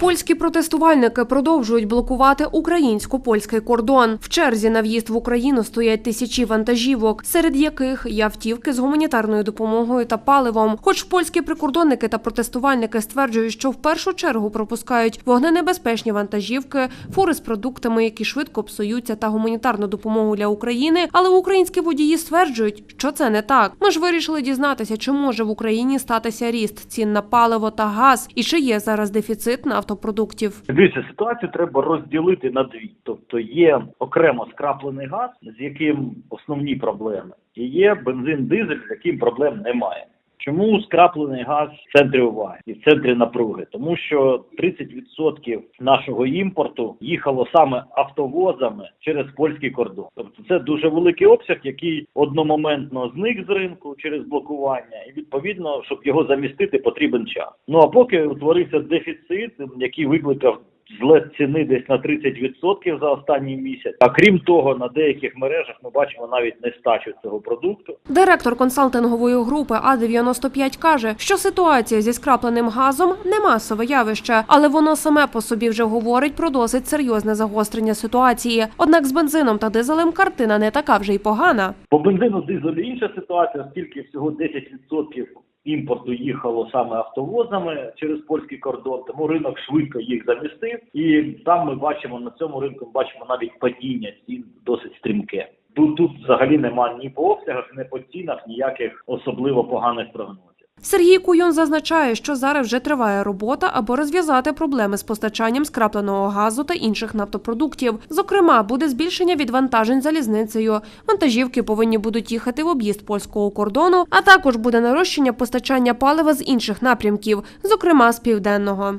Польські протестувальники продовжують блокувати українсько-польський кордон. В черзі на в'їзд в Україну стоять тисячі вантажівок, серед яких є автівки з гуманітарною допомогою та паливом. Хоч польські прикордонники та протестувальники стверджують, що в першу чергу пропускають вогненебезпечні вантажівки, фури з продуктами, які швидко псуються, та гуманітарну допомогу для України. Але українські водії стверджують, що це не так. Ми ж вирішили дізнатися, чи може в Україні статися ріст цін на паливо та газ, і чи є зараз дефіцит нафтопродуктів. Дивіться, ситуацію треба розділити на дві. Тобто є окремо скраплений газ, з яким основні проблеми, і є бензин дизель, з яким проблем немає. Чому скраплений газ в центрі уваги і в центрі напруги? Тому що 30% нашого імпорту їхало саме автовозами через польський кордон. Тобто це дуже великий обсяг, який одномоментно зник з ринку через блокування, і відповідно, щоб його замістити, потрібен час. Ну а поки утворився дефіцит, який викликав злет ціни десь на 30% за останній місяць. А крім того, на деяких мережах ми бачимо навіть нестачу цього продукту. Директор консалтингової групи А95 каже, що ситуація зі скрапленим газом не масове явище, але воно саме по собі вже говорить про досить серйозне загострення ситуації. Однак з бензином та дизелем картина не така вже й погана. По бензину дизелю інша ситуація, оскільки всього 10% імпорту їхало саме автовозами через польський кордон, тому ринок швидко їх замістив, і там ми бачимо на цьому ринку ми бачимо навіть падіння цін досить стрімке. Тут тут взагалі немає ні по обсягах, ні по цінах ніяких особливо поганих прогнозів. Сергій Куйон зазначає, що зараз вже триває робота, аби розв'язати проблеми з постачанням скрапленого газу та інших нафтопродуктів. Зокрема, буде збільшення відвантажень залізницею. Вантажівки повинні будуть їхати в об'їзд польського кордону, а також буде нарощення постачання палива з інших напрямків, зокрема з південного.